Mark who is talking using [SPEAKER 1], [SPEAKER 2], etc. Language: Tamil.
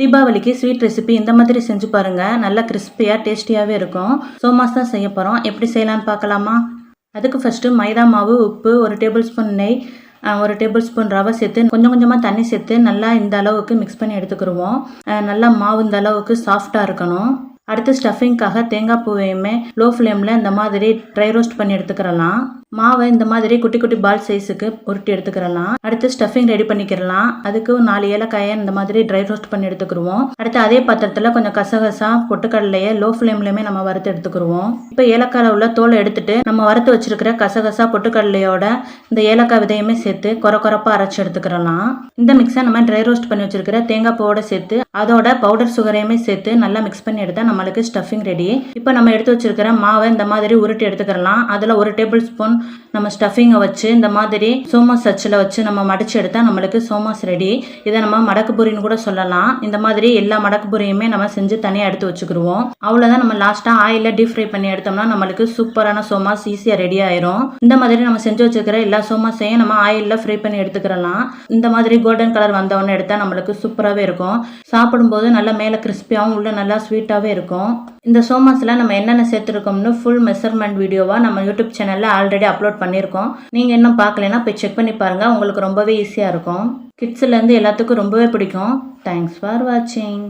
[SPEAKER 1] தீபாவளிக்கு ஸ்வீட் ரெசிபி இந்த மாதிரி செஞ்சு பாருங்கள் நல்லா கிறிஸ்பியாக டேஸ்டியாகவே இருக்கும். சோமாஸ் தான் செய்ய போகிறோம் எப்படி செய்யலான்னு பார்க்கலாமா? அதுக்கு ஃபஸ்ட்டு மைதா மாவு உப்பு ஒரு டேபிள் ஸ்பூன் நெய் ஒரு டேபிள் ஸ்பூன் ரவை சேர்த்து கொஞ்சம் கொஞ்சமாக தண்ணி சேர்த்து நல்லா இந்த அளவுக்கு மிக்ஸ் பண்ணி எடுத்துக்கிடுவோம் நல்லா மாவு இந்த அளவுக்கு சாஃப்டாக இருக்கணும். அடுத்து ஸ்டஃபிங்க்காக தேங்காய் பூவையுமே லோ ஃப்ளேமில் இந்த மாதிரி ட்ரை ரோஸ்ட் பண்ணி எடுத்துக்கிறலாம். மாவை இந்த மாதிரி குட்டி குட்டி பால் சைஸுக்கு உருட்டி எடுத்துக்கிறலாம். அடுத்து ஸ்டஃபிங் ரெடி பண்ணிக்கிறலாம். அதுக்கு நாலு ஏலக்காயை இந்த மாதிரி ட்ரை ரோஸ்ட் பண்ணி எடுத்துக்கிருவோம் அடுத்து அதே பாத்திரத்தில் கொஞ்சம் கசகசா பொட்டுக்கடலையை லோ ஃப்ளேம்லையுமே நம்ம வறுத்து எடுத்துக்கிருவோம் இப்போ ஏலக்காயில் உள்ள தோலை எடுத்துட்டு நம்ம வறுத்து வச்சிருக்கிற கசகசா பொட்டுக்கடலையோட இந்த ஏலக்காய் விதையுமே சேர்த்து கொர கொரப்பாக அரைச்சி எடுத்துக்கிறலாம் இந்த மிக்ஸை நம்ம ட்ரை ரோஸ்ட் பண்ணி வச்சிருக்கிற தேங்காய் பூவோட சேர்த்து அதோட பவுடர் சுகரையுமே சேர்த்து நல்லா மிக்ஸ் பண்ணி எடுத்தால் நம்மளுக்கு ஸ்டஃபிங் ரெடி இப்போ நம்ம எடுத்து வச்சிருக்கிற மாவை இந்த மாதிரி உருட்டி எடுத்துக்கிறலாம் அதில் ஒரு டேபிள் ஸ்பூன் நம்ம ஸ்டஃபிங்கை வச்சு இந்த மாதிரி சோமாஸ் அச்சில் வச்சு நம்ம மடிச்சு எடுத்தால் நம்மளுக்கு சோமாஸ் ரெடி இதை நம்ம மடக்கு பூரின்னு கூட சொல்லலாம். இந்த மாதிரி எல்லா மடக்கு பூரியுமே நம்ம செஞ்சு தனியாக எடுத்து வச்சுக்கிடுவோம். அவ்வளோதான் நம்ம லாஸ்ட்டாக ஆயிலில் டீப் ஃப்ரை பண்ணி எடுத்தோம்னா நம்மளுக்கு சூப்பரான சோமாஸ் ஈஸியாக ரெடி ஆயிரும். இந்த மாதிரி நம்ம செஞ்சு வச்சுருக்கிற எல்லா சோமாஸையும் நம்ம ஆயிலில் ஃப்ரை பண்ணி எடுத்துக்கிறலாம் இந்த மாதிரி கோல்டன் கலர் வந்தவொடனே எடுத்தால் நம்மளுக்கு சூப்பராகவே இருக்கும். சாப்பிடும்போது நல்லா மேலே கிறிஸ்பியாகவும் உள்ள நல்லா ஸ்வீட்டாகவே இருக்கும். இருக்கும். இந்த சோமாஸில் நம்ம என்னென்ன சேர்த்துருக்கோம்னு ஃபுல் மெஷர்மெண்ட் வீடியோவாக நம்ம யூடியூப் சேனலில் ஆல்ரெடி அப்லோட் பண்ணியிருக்கோம். நீங்கள் இன்னும் பார்க்கலைன்னா போய் செக் பண்ணி பாருங்கள் உங்களுக்கு ரொம்பவே ஈஸியாக இருக்கும். கிட்ஸ்லேருந்து எல்லாத்துக்கும் ரொம்பவே பிடிக்கும். தேங்க்ஸ் ஃபார் வாட்சிங்